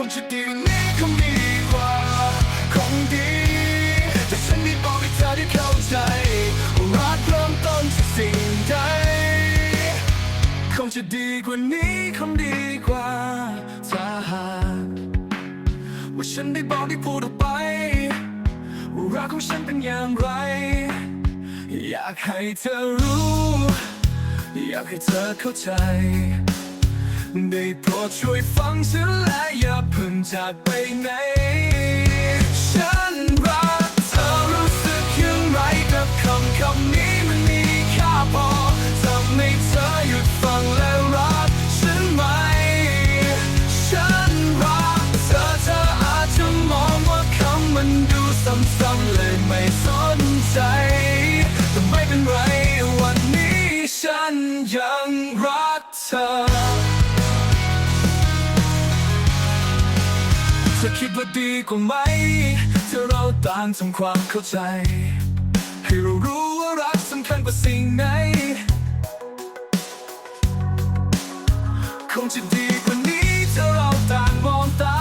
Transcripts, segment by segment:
คนจะดีนี่คงดีกว่า คงดี แต่ฉันได้บอกให้เธอได้เข้าใจรักเริ่มต้นจากสิ่งใด คงจะดีกว่านี้คงดีกว่า ถ้าหากว่าฉันได้บอกได้พูดออกไปว่ารักของฉันเป็นอย่างไร อยากให้เธอรู้ อยากให้เธอเข้าใจ ได้โปรดช่วยฟังฉันและอย่าเพิ่งจากไปไหน ฉันรักเธอรู้สึกอย่างไรกับคำคำนี้มันมีค่าพอทำให้เธอหยุดฟังและรักฉันไหม ฉันรักเธอเธออาจจะมองว่าคำมันดูซ้ำๆเลยไม่สนใจแต่ไม่เป็นไรวันนี้ฉันยังรัก เธอคิดว่าดีกว่าไหมถ้าเราต่างทำความเข้าใจ ให้เรารู้ว่ารักสำคัญกว่าสิ่งไหน คงจะดีกว่านี้ถ้าเราต่างมองตา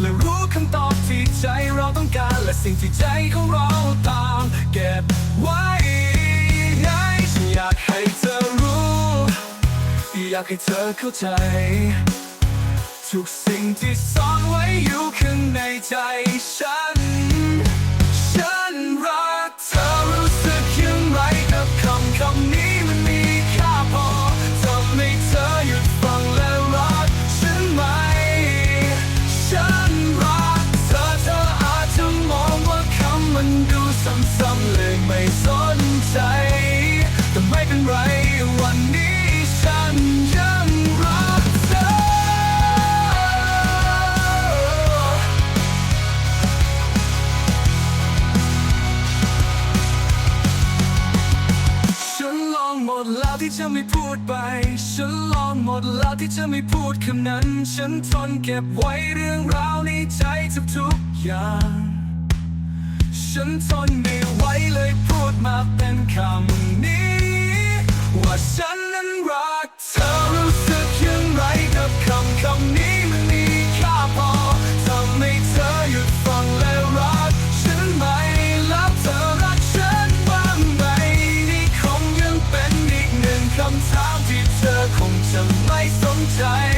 และรู้คำตอบที่ใจเราต้องการ และสิ่งที่ใจของเราตามเก็บไว้ไงฉันอยากให้เธอรู้ อยากให้เธอเข้าใจ ทุกสิ่งที่ซ่อน ในใจฉัน ฉันรักเธอรู้สึกยังไงกับคำคำนี้มันมีค่าพอทำให้เธอหยุดฟังและรักฉันไหม ฉันรักเธอเธออาจจะมองว่าคำมันดูซ้ำๆเลยไม่ส ที่จะไม่พูดไป ฉันลองหมดแล้วที่จะไม่พูดคำนั้น ฉันทนเก็บไว้เรื่องราวในใจทุกๆอย่าง ฉันทนไม่ไหวเลยพูดมาเป็นคำ นึ่